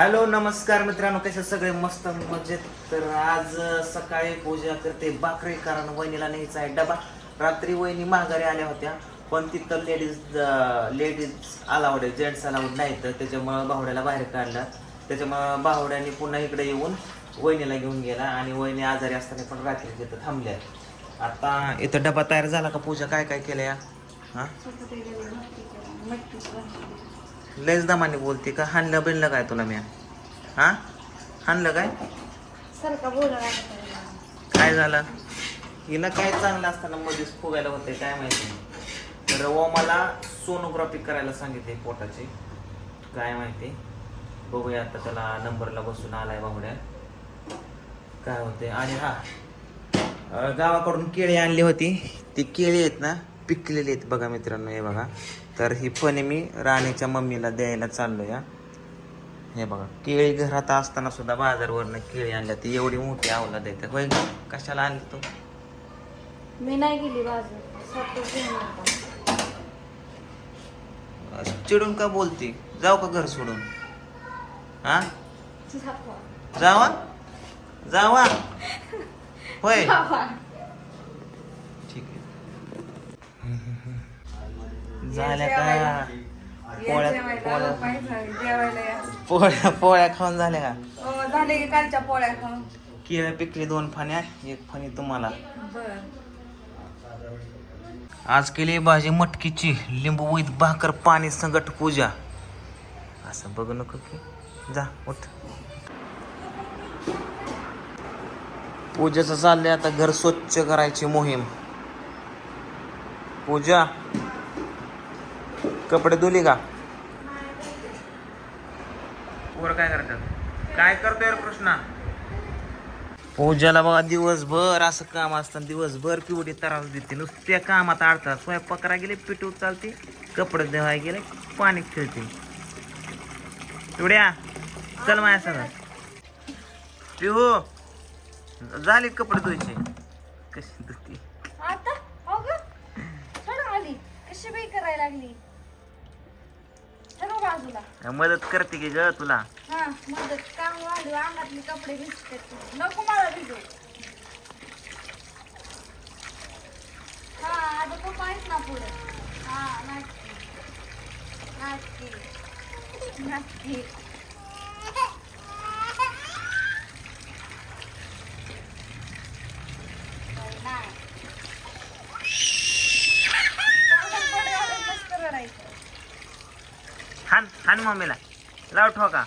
Hello नमस्कार मित्रांनो कसे सगळे? मस्त मजेत. तर आज सकाळी पूजा करते बाकरी कारण वहिनीला न्यायचा आहे डबा. रात्री वहिनी माघारी आल्या होत्या पण तिथं लेडीज लेडीज अलाउड आहे जेंट्स अलाउड नाही. तर त्याच्यामुळं बाहुड्याला बाहेर काढलं. त्याच्यामुळं बाहुड्याने पुन्हा इकडे येऊन वहिनीला घेऊन गेला आणि वहिनी आजारी असताना पण रात्री तिथं थांबल्या. आता इथं डबा तयार झाला का पूजा? काय काय केलं या हां लयच दमाने बोलते का? हाणलं बिनलं काय तुला मी हा? हाणलं काय? सारखा बोला काय झालं? हिला काय चांगलं असताना मध्येच फुगायला होते काय माहिती? तर ओमाला सोनोग्राफी करायला सांगितले पोटाची. काय माहिती? बघूया आता त्याला नंबरला बसून आलाय बाहुड्या काय होते आणि हा गावाकडून केळी आणली होती. ती केळी आहेत ना पिकलेली आहेत बघा मित्रांनो हे बघा. तर ही फणी मी राणीच्या मम्मीला द्यायला चाललो या हे बघा केळी घरात असताना सुद्धा बाजारवरनं केळी आणल्या ती एवढी मोठी आवलाद येते होय? कशाला आणली तू? मी नाही गेली बाजू स्वतः घेऊन येतो. असं चिडून का बोलते? जाऊ का घर सोडून? हा? जावा. जावा? जावा? होय जावा. ठीक आहे झाल्या का? पोळ्या पोळ्या पोळ्या पोळ्या खाऊन झाल्या का? हो, झाले की कालच्या पोळ्या खाऊन. केळ्या पिकली दोन फण्या एक फणी तुम्हाला. आज केली भाजी मटकीची लिंबू विथ भाकर पाणी संगट पूजा. असं बघू नको की. जा उठ. पूजेचं चाललंय आता घर स्वच्छ करायची मोहीम. पूजा. कपडे धुली का? काय करतात? काय करतोय रे कृष्णा? पूजाला बघा दिवसभर असं काम असतं दिवसभर पिवडी त्रास देते. नुसत्या कामात अडतात स्वयंपाक करा गेले पिठ चालते कपडे धुवाय गेले पाणी खेळते. पिवड्या चल माझ्या सगळं पिहू झाले कपडे धुवायचे. कशी धुती? आता? ग चढ आली. कशी बाई करायला लागली? मदत करते की ग तुला? हा मदत काम वाढू अंगातले कपडे भिजते नको मला भिजू. हा आता खूप आहेत ना पुढे. हा नक्की नक्की नक्की नाही. चांगलं पुढे आलं मस्त रडायचं. हान हान मम्मीला. लाव ठोका.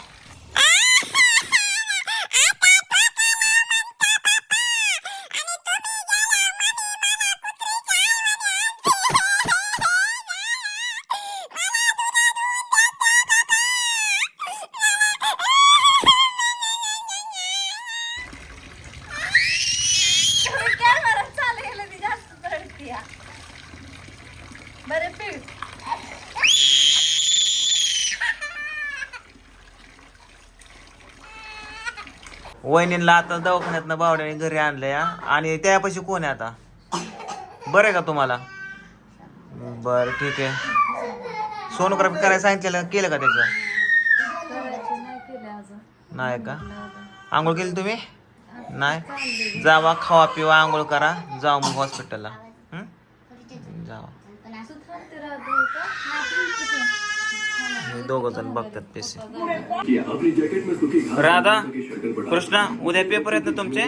वहिनीला आता दवाखान्यातनं बावड्याने घरी आणलं या आणि त्यापाशी कोण आहे आता? बरं आहे का तुम्हाला? बरं ठीक आहे. सोनोग्राफी करायला सांगितलेलं केलं का त्याचं? नाही का? आंघोळ केली तुम्ही? नाही. जावा खावा पिवा आंघोळ करा. जाऊ मग हॉस्पिटलला हं? जावा तू थांबते राहते का? हे दोघं जण बघतात पैसे. कि अपनी जैकेट में सुखी घास राधा कृष्णा उद्या पेपर आहेत ना तुमचे?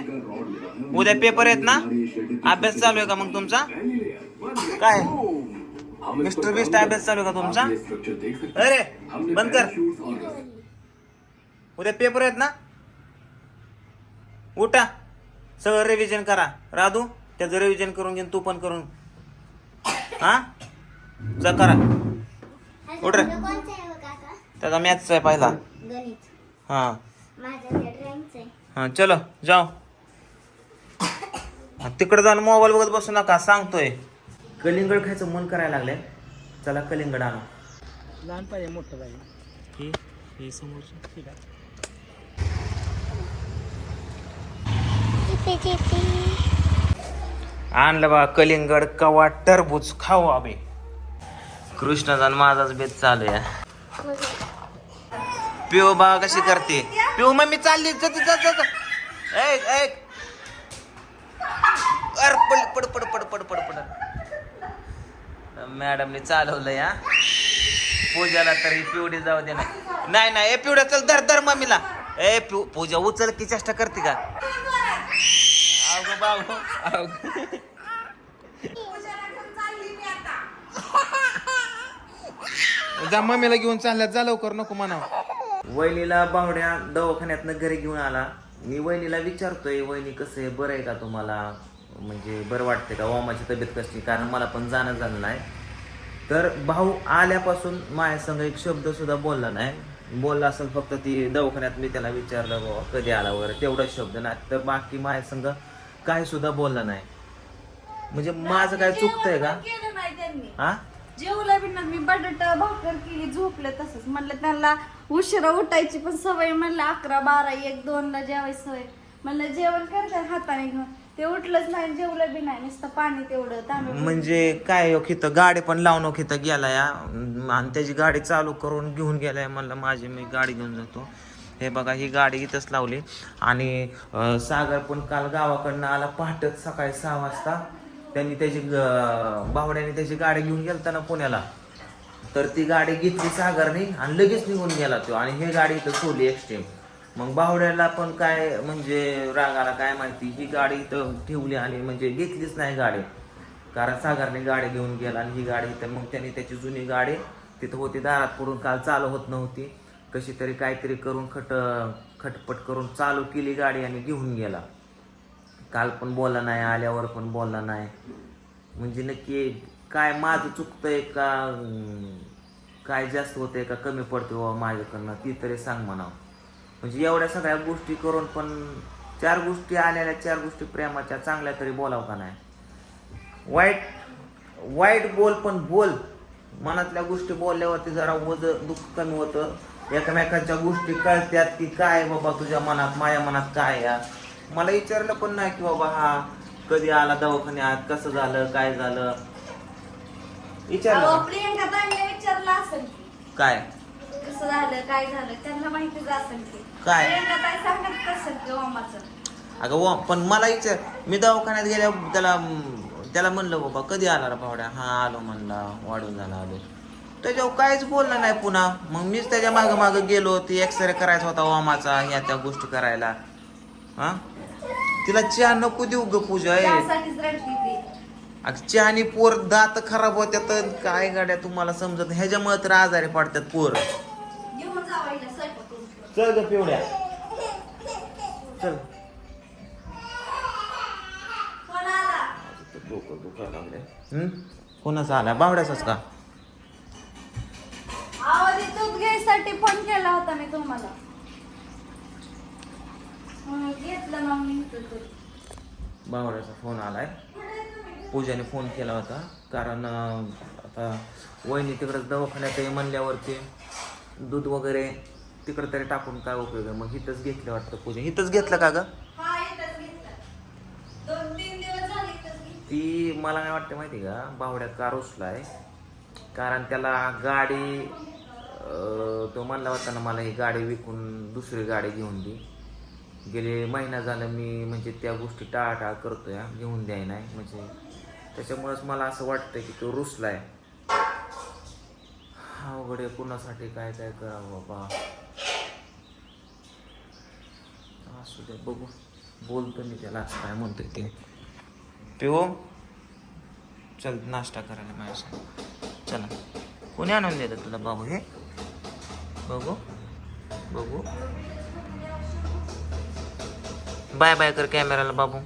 उद्या पेपर आहेत ना? अभ्यास चालू आहे का मग तुमचा? काय? मिस्टर बिस्ट अभ्यास चालू आहे का तुमचा? अरे बंद कर. उद्या पेपर आहेत ना? उठा. सगळं रिव्हिजन करा. राधू त्याचं रिव्हिजन करून घेऊन तू पण करून. हा? जा करा. उठ रे. त्याचा मॅथचा आहे पहिला. गणित हा. आहे हा चलो जाओ तिकडे जाऊन मोबाईल बघत बसू नका सांगतोय. कलिंगड खायचं मन करायला लागलंय. चला कलिंगड आणू. लहान पाहिजे मोठं पाहिजे ही ही समोरची. ठीक आहे. आणलं बा कलिंगड कवा टरबूज खाऊ आबे कृष्णाचा आणि माझाच बेत चालू आहे. पिऊ बा कशी करते? पिऊ मग मी चालली जा, जा, जा, ऐक ऐक. अर पड पड पड पड पड पड पड. मॅडमने चालवलंय हा. पूजाला तरी पिवडी जाऊ दे नाही नाही नाही ए पिवड्या चल धर धर मम्मीला. ए पिऊ पूजा उचल की चेष्टा करते का? अवघ बाबू अवघ जा मम्मीला घेऊन चालल्यात जा लवकर नको म्हणा वहिनीला बावड्या दवाखान्यातनं घरी घेऊन आला. मी वहिनीला विचारतोय वहिनी कसं आहे? बरं आहे का तुम्हाला? म्हणजे बरं वाटतंय का? ओमाची तब्येत कशी? कारण मला पण जाणं झालं नाही. तर भाऊ आल्यापासून माझ्या संग एक शब्द सुद्धा बोलला नाही. बोलला असेल फक्त ती दवाखान्यात मी त्याला विचारलं बाबा कधी आला वगैरे? तेवढाच शब्द नाही. तर बाकी माझ्या संग काय सुद्धा बोलला नाही. म्हणजे माझं काय चुकतंय का? हा जेवलं बी ना मी बटाटा भाकर केली झोपले तसंच. म्हणलं त्यांना उशिरा उठायची पण सवय म्हणलं अकरा बारा एक दोन ला जेवायची सवय म्हणलं जेवण करतात हाताने घेऊन. ते उठलंच नाही जेवलं बी नाही. नुसतं पाणी तेवढं तांबे म्हणजे काय हो खिथं? गाडी पण लावून हो, खिथं गेला या आणि त्याची गाडी चालू करून घेऊन गेलाय. म्हणलं माझी मी गाडी घेऊन जातो. हे बघा ही गाडी इथंच लावली. आणि सागर पण काल गावाकडनं आला पहाटच सकाळी सहा वाजता. त्यांनी त्याची ग- बावड्याने त्याची गाडी घेऊन गेलता ना पुण्याला. तर ती गाडी घेतली सागरने आणि लगेच निघून गेला तो. आणि हे गाडी इथं सोडली एक्स्ट्रीम मग बावड्याला पण काय म्हणजे रागाला काय माहिती ही गाडी इथं ठेवली आणि म्हणजे घेतलीच नाही गाडी. कारण सागरने गाडी घेऊन गेला आणि ही गाडी इथं मग त्यांनी त्याची जुनी गाडी तिथं होती दारात पडून काल चालू होत नव्हती. कशी तरी काहीतरी करून खट खटपट करून चालू केली गाडी आणि घेऊन गेला. काल पण बोलला नाही आल्यावर पण बोलला नाही. म्हणजे नक्की काय माझं चुकतंय का? काय जास्त होतंय का? कमी पडतंय बाबा माझ्याकडनं? ती तरी सांग म्हणावं. म्हणजे एवढ्या सगळ्या गोष्टी करून पण चार गोष्टी आलेल्या चार गोष्टी प्रेमाच्या चांगल्या तरी बोलावं का नाही? वाईट वाईट बोल पण बोल. मनातल्या गोष्टी बोलल्यावरती जरा वज दुःख कमी होतं. एकमेकांच्या गोष्टी कळत्यात की काय बाबा तुझ्या मनात माझ्या मनात काय या मला विचारलं पण नाही की बाबा हा कधी आला दवाखान्यात कसं झालं काय झालं? विचारलं अहो, का? प्रियंका ताईने विचारलं असेल की काय? कसं झालं काय झालं त्यांना माहितीच असेल की. काय? प्रियंका ताई सांगत असेल की ओमाचं. अगं वा पण मला विचार मी दवाखान्यात गेल्या त्याला त्याला म्हणलं बाबा कधी आला रे भावड्या हा आलो म्हणला वाढून झाला आलो. त्याच्यावर काहीच बोललं नाही पुन्हा. मग मीच त्याच्या मागं मागं गेलो ती एक्सरे करायचा होता वामाचा ह्या त्या गोष्टी करायला. हा? तिला चहा नको देऊ ग पूजा ए. त्यासाठीच अगं चहानी पोर दात खराब होत्यात काय गाड्या तुम्हाला समजत. ह्याच्यामुळे तर आजारी पडतात पोर. चल ग पिवड्या चल. डोकं लागले कोणाचा आला? बावड्याचाच का? आवाज दूध घ्यायसाठी फोन केला होता मी तुम्हाला. घेतलं. बावड्याचा फोन आलाय. पूजाने फोन केला होता. कारण आता वहिनी तिकडं दवाखान्यात आहे म्हणल्यावरती दूध वगैरे तिकडं तरी टाकून काय उपयोग आहे? मग इथंच घेतलं वाटतं पूजा. इथंच घेतलं का ग. ती मला काय वाटतं माहिती का बावड्या का रुसलाय कारण त्याला गाडी तो म्हणला होता ना मला ही गाडी विकून दुसरी गाडी घेऊन दे. गेले महिना झालं मी म्हणजे त्या गोष्टी टाळाटाळ करतोय घेऊन द्याय नाही. म्हणजे त्याच्यामुळेच मला असं वाटतं की तो रुसलाय. अवघड आहे कुणासाठी काय काय करावं बाबा. असू दे बघू. बोलतो मी त्याला असं काय म्हणतोय ते. पिओ चल नाश्ता करायला माझ्या चला. कोणी आणून देतं तुला बाबू हे? बघू. बघू. बाय बाय कर कॅमेराला बाबू.